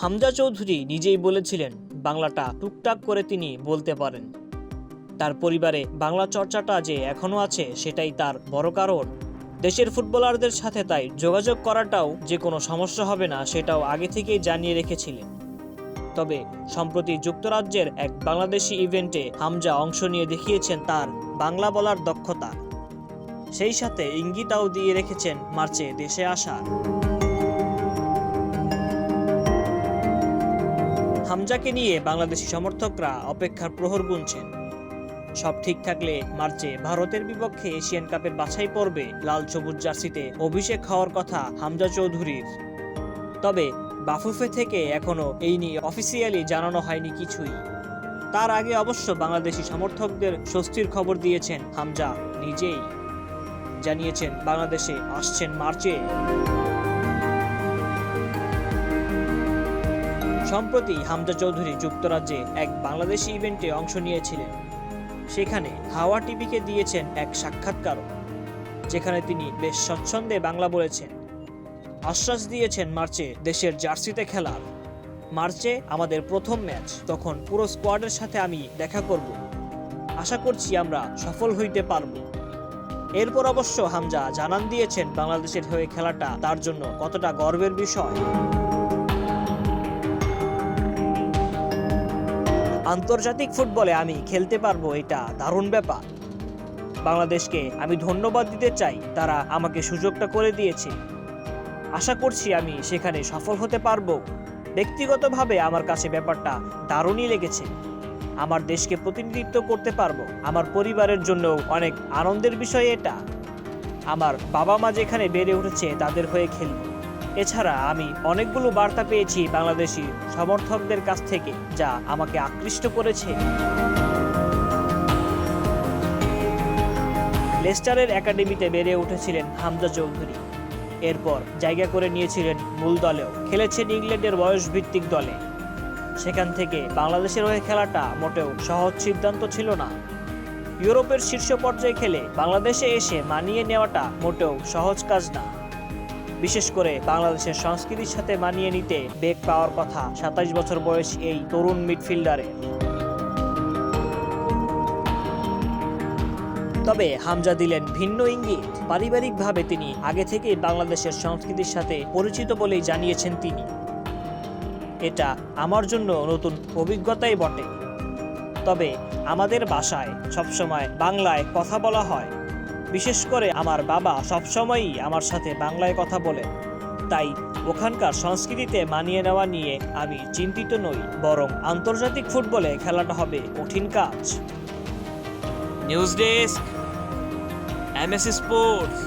হামজা চৌধুরী নিজেই বলেছিলেন, বাংলাটা টুকটাক করে তিনি বলতে পারেন। তার পরিবারে বাংলা চর্চাটা যে এখনও আছে, সেটাই তার বড় কারণ। দেশের ফুটবলারদের সাথে তাই যোগাযোগ করাটাও যে কোনো সমস্যা হবে না, সেটাও আগে থেকেই জানিয়ে রেখেছিলেন। তবে, সম্প্রতি যুক্তরাজ্যের এক বাংলাদেশি ইভেন্টে হামজা অংশ নিয়ে দেখিয়েছেন তার বাংলা বলার দক্ষতা। সেই সাথে ইঙ্গিতাও দিয়ে রেখেছেন মার্চে দেশে আসার। হামজাকে নিয়ে বাংলাদেশি সমর্থকরা অপেক্ষার প্রহর গুনছেন। সব ঠিক থাকলে মার্চে ভারতের বিপক্ষে এশিয়ান কাপের বাছাই পর্বে লাল সবুজ জার্সিতে অভিষেক হওয়ার কথা হামজা চৌধুরীর। তবে বাফুফে থেকে এখনও এই নিয়ে অফিসিয়ালি জানানো হয়নি কিছুই। তার আগে অবশ্য বাংলাদেশি সমর্থকদের স্বস্তির খবর দিয়েছেন হামজা নিজেই। জানিয়েছেন, বাংলাদেশে আসছেন মার্চে। সম্প্রতি হামজা চৌধুরী যুক্তরাজ্যে এক বাংলাদেশি ইভেন্টে অংশ নিয়েছিলেন। সেখানে হাওয়া টিভিকে দিয়েছেন এক সাক্ষাৎকারও, যেখানে তিনি বেশ স্বচ্ছন্দে বাংলা বলেছেন। আশ্বাস দিয়েছেন মার্চে দেশের জার্সিতে খেলার। মার্চে আমাদের প্রথম ম্যাচ, তখন পুরো স্কোয়াডের সাথে আমি দেখা করব। আশা করছি আমরা সফল হইতে পারব। এরপর অবশ্য হামজা জানান দিয়েছেন বাংলাদেশের হয়ে খেলাটা তার জন্য কতটা গর্বের বিষয়। আন্তর্জাতিক ফুটবলে আমি খেলতে পারব, এটা দারুণ ব্যাপার। বাংলাদেশকে আমি ধন্যবাদ দিতে চাই, তারা আমাকে সুযোগটা করে দিয়েছে। আশা করছি আমি সেখানে সফল হতে পারব। ব্যক্তিগতভাবে আমার কাছে ব্যাপারটা দারুণই লেগেছে। আমার দেশকে প্রতিনিধিত্ব করতে পারব, আমার পরিবারের জন্য অনেক আনন্দের বিষয় এটা। আমার বাবা মা যেখানে বেড়ে উঠেছে, তাদের হয়ে খেলব। এছাড়া আমি অনেকগুলো বার্তা পেয়েছি বাংলাদেশি সমর্থকদের কাছ থেকে, যা আমাকে আকৃষ্ট করেছে। লেস্টারের একাডেমিতে বেড়ে উঠেছিলেন হামজা চৌধুরী। এরপর জায়গা করে নিয়েছিলেন মূল দলেও। খেলেছেন ইংল্যান্ডের বয়সভিত্তিক দলে। সেখান থেকে বাংলাদেশের হয়ে খেলাটা মোটেও সহজ সিদ্ধান্ত ছিল না। ইউরোপের শীর্ষ পর্যায়ে খেলে বাংলাদেশে এসে মানিয়ে নেওয়াটা মোটেও সহজ কাজ না। বিশেষ করে বাংলাদেশের সংস্কৃতির সাথে মানিয়ে নিতে বেগ পাওয়ার কথা সাতাশ বছর বয়স এই তরুণ মিডফিল্ডারের। তবে হামজা দিলেন ভিন্ন ইঙ্গিত। পারিবারিকভাবে তিনি আগে থেকেই বাংলাদেশের সংস্কৃতির সাথে পরিচিত বলেই জানিয়েছেন তিনি। এটা আমার জন্য নতুন অভিজ্ঞতাই বটে। তবে আমাদের বাসায় সবসময় বাংলায় কথা বলা হয়। বিশেষ করে আমার বাবা সবসময়ই আমার সাথে বাংলায় কথা বলেন। তাই ওখানকার সংস্কৃতিতে মানিয়ে নেওয়া নিয়ে আমি চিন্তিত নই, বরং আন্তর্জাতিক ফুটবলে খেলাটা হবে কঠিন কাজ। News desk, MS sports.